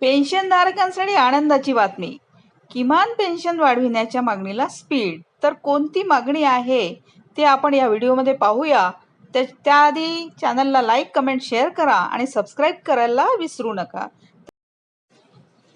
पेन्शनधारकांसाठी आनंदाची बातमी. किमान पेन्शन वाढविण्याच्या मागणीला स्पीड. तर कोणती मागणी आहे ते आपण या व्हिडिओमध्ये पाहूया. त्या त्याआधी चॅनलला लाईक कमेंट शेअर करा आणि सबस्क्राईब करायला विसरू नका.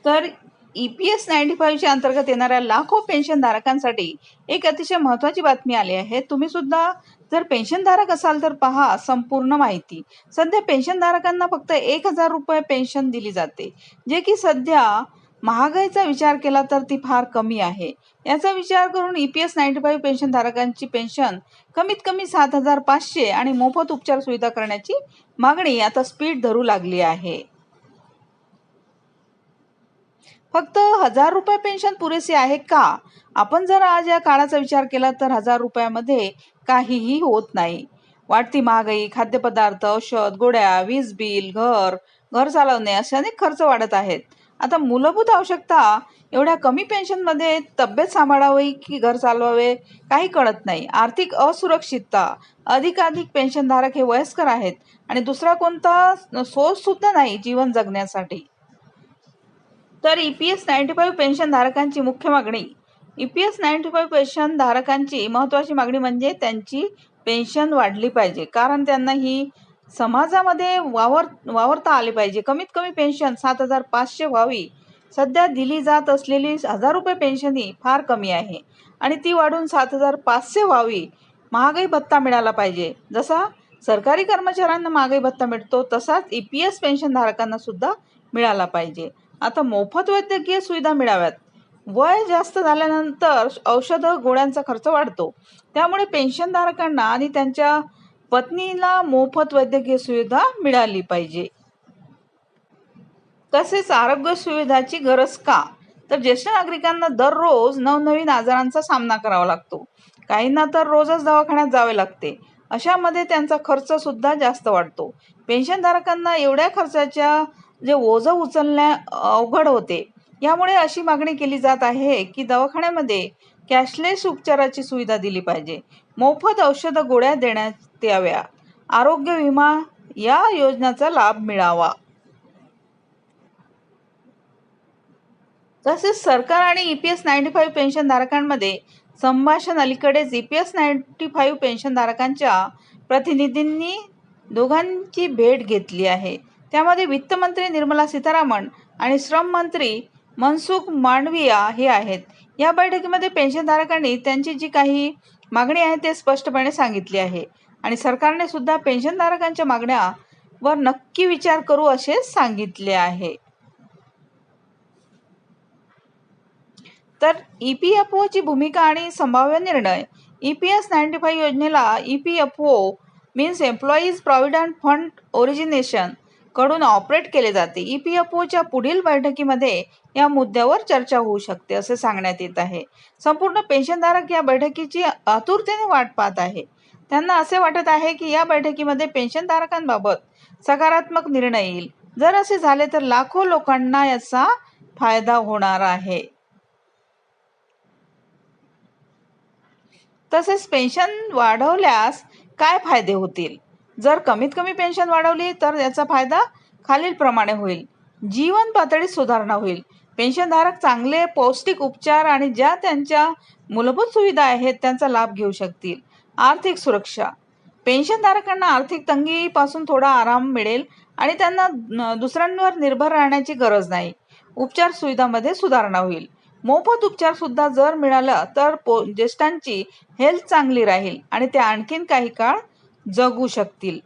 तर ई पी एस नाईन्टी फाईव्हच्या अंतर्गत येणाऱ्या लाखो पेन्शनधारकांसाठी एक अतिशय महत्त्वाची बातमी आली आहे. तुम्ही सुद्धा जर पेन्शनधारक असाल तर पहा संपूर्ण माहिती. सध्या पेन्शनधारकांना फक्त एक हजार रुपये पेन्शन दिली जाते. जे की सध्या महागाईचा विचार केला तर ती फार कमी आहे. याचा विचार करून E P S ninety five पेन्शनधारकांची pension कमीत कमी सात हजार पाचशे आणि मोफत उपचार सुविधा करण्याची मागणी आता स्पीड धरू लागली आहे. फक्त हजार रुपये पेन्शन पुरेसे आहे का? आपण जर आज या काळाचा विचार केला तर हजार रुपयामध्ये काहीही होत नाही. वाढती महागाई खाद्यपदार्थ औषध गोळ्या वीज बिल घर घर चालवणे असे अनेक खर्च वाढत आहेत. आता मूलभूत आवश्यकता एवढ्या कमी पेन्शनमध्ये तब्येत सांभाळावी की घर चालवावे काही कळत नाही. आर्थिक असुरक्षितता अधिकाधिक पेन्शनधारक हे वयस्कर आहेत आणि दुसरा कोणता सोर्स सुद्धा नाही जीवन जगण्यासाठी. तर E P S ninety five पेन्शनधारकांची मुख्य मागणी. E P S ninety five पेन्शनधारकांची महत्त्वाची मागणी म्हणजे त्यांची पेन्शन वाढली पाहिजे. कारण त्यांना ही समाजामध्ये वावर वावरता आले पाहिजे. कमीत कमी पेन्शन सात हजार पाचशे व्हावी. सध्या दिली जात असलेली हजार रुपये पेन्शन ही फार कमी आहे. आणि ती वाढून सात हजार पाचशे व्हावी. महागाई भत्ता मिळाला पाहिजे. जसा सरकारी कर्मचाऱ्यांना महागाई भत्ता मिळतो तसाच ई पी एस पेन्शनधारकांना सुद्धा मिळाला पाहिजे. आता मोफत वैद्यकीय सुविधा मिळाव्यात. वय जास्त झाल्यानंतर औषधं गोळ्यांचा खर्च वाढतो. त्यामुळे पेन्शनधारकांना आणि त्यांच्या पत्नीला मोफत वैद्यकीय सुविधा मिळाली पाहिजे. तसेच आरोग्य सुविधाची गरज का? तर ज्येष्ठ नागरिकांना दररोज नवनवीन आजारांचा सामना करावा लागतो. काहींना तर रोजच दवाखान्यात जावे लागते. अशामध्ये त्यांचा खर्च सुद्धा जास्त वाढतो. पेन्शनधारकांना एवढ्या खर्चाच्या जे ओझं उचलण्या अवघड होते. यामुळे अशी मागणी केली जात आहे की दवाखान्यामध्ये कॅशलेस उपचाराची सुविधा दिली पाहिजे. मोफत औषधं गोळ्या देण्यात याव्या. आरोग्य विमा या योजनेचा लाभ मिळावा. तसेच सरकार आणि E P S ninety five पेन्शनधारकांमध्ये संभाषण अलीकडेच E P S ninety five पेन्शनधारकांच्या प्रतिनिधींनी दोघांची भेट घेतली आहे. त्यामध्ये वित्तमंत्री निर्मला सीतारामन आणि श्रम मंत्री मनसुख मांडविया हे आहेत. या बैठकीमध्ये पेन्शनधारकांनी त्यांची जी काही मागणी आहे ते स्पष्टपणे सांगितली आहे. आणि सरकारने सुद्धा पेन्शनधारकांच्या मागण्यावर नक्की विचार करू असे सांगितले आहे. तर ई पी एफ ओची भूमिका आणि संभाव्य निर्णय E P S ninety five योजनेला E P F O means employees provident fund origination कडून ऑपरेट केले जाते. ई पी एफ ओच्या पुढील बैठकीमध्ये या मुद्द्यावर चर्चा होऊ शकते असे सांगण्यात येत आहे. संपूर्ण पेन्शनधारक या बैठकीची आतुरतेने वाट पाहत आहे. त्यांना असे वाटत आहे की या बैठकीमध्ये पेन्शनधारकांबाबत सकारात्मक निर्णय येईल. जर असे झाले तर लाखो लोकांना याचा फायदा होणार आहे. तसेच पेन्शन वाढवल्यास काय फायदे होतील? जर कमीत कमी पेन्शन वाढवली तर याचा फायदा खालीलप्रमाणे होईल. जीवन पातळीत सुधारणा होईल. पेन्शनधारक चांगले पौष्टिक उपचार आणि ज्या त्यांच्या मूलभूत सुविधा आहेत त्यांचा लाभ घेऊ शकतील. आर्थिक सुरक्षा. पेन्शनधारकांना आर्थिक तंगीपासून थोडा आराम मिळेल आणि त्यांना दुसऱ्यांवर निर्भर राहण्याची गरज नाही. उपचार सुविधामध्ये सुधारणा होईल. मोफत उपचार सुद्धा जर मिळाला तर पो ज्येष्ठांची हेल्थ चांगली राहील आणि ते आणखीन काही काळ जगू शकतील.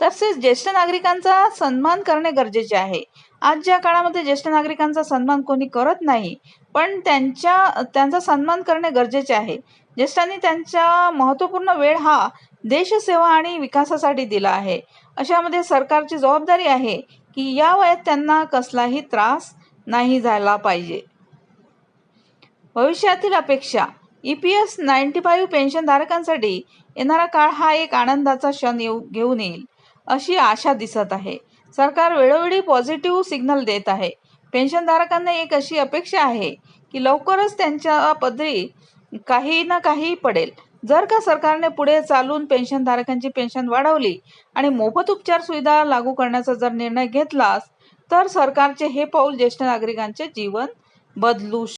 तसेच ज्येष्ठ नागरिकांचा सन्मान करणे गरजेचे आहे. आजच्या काळामध्ये ज्येष्ठ नागरिकांचा सन्मान कोणी करत नाही पण त्यांच्या त्यांचा सन्मान करणे गरजेचे आहे. ज्येष्ठांनी त्यांचा महत्त्वपूर्ण वेळ हा देशसेवा आणि विकासासाठी दिला आहे. अशामध्ये सरकारची जबाबदारी आहे की या वयात त्यांना कसलाही त्रास नाही झाला पाहिजे. भविष्यातील अपेक्षा. E P S ninety five पेन्शनधारकांसाठी येणारा काळ हा एक आनंदाचा क्षण येऊ घेऊन येईल अशी आशा दिसत आहे. सरकार वेळोवेळी पॉझिटिव्ह सिग्नल देत आहे. पेन्शनधारकांना एक अशी अपेक्षा आहे की लवकरच त्यांच्या पदरी काही ना काही पडेल. जर का सरकारने पुढे चालून पेन्शनधारकांची पेन्शन वाढवली आणि मोफत उपचार सुविधा लागू करण्याचा जर निर्णय घेतलास तर सरकारचे हे पाऊल ज्येष्ठ नागरिकांचे जीवन बदलू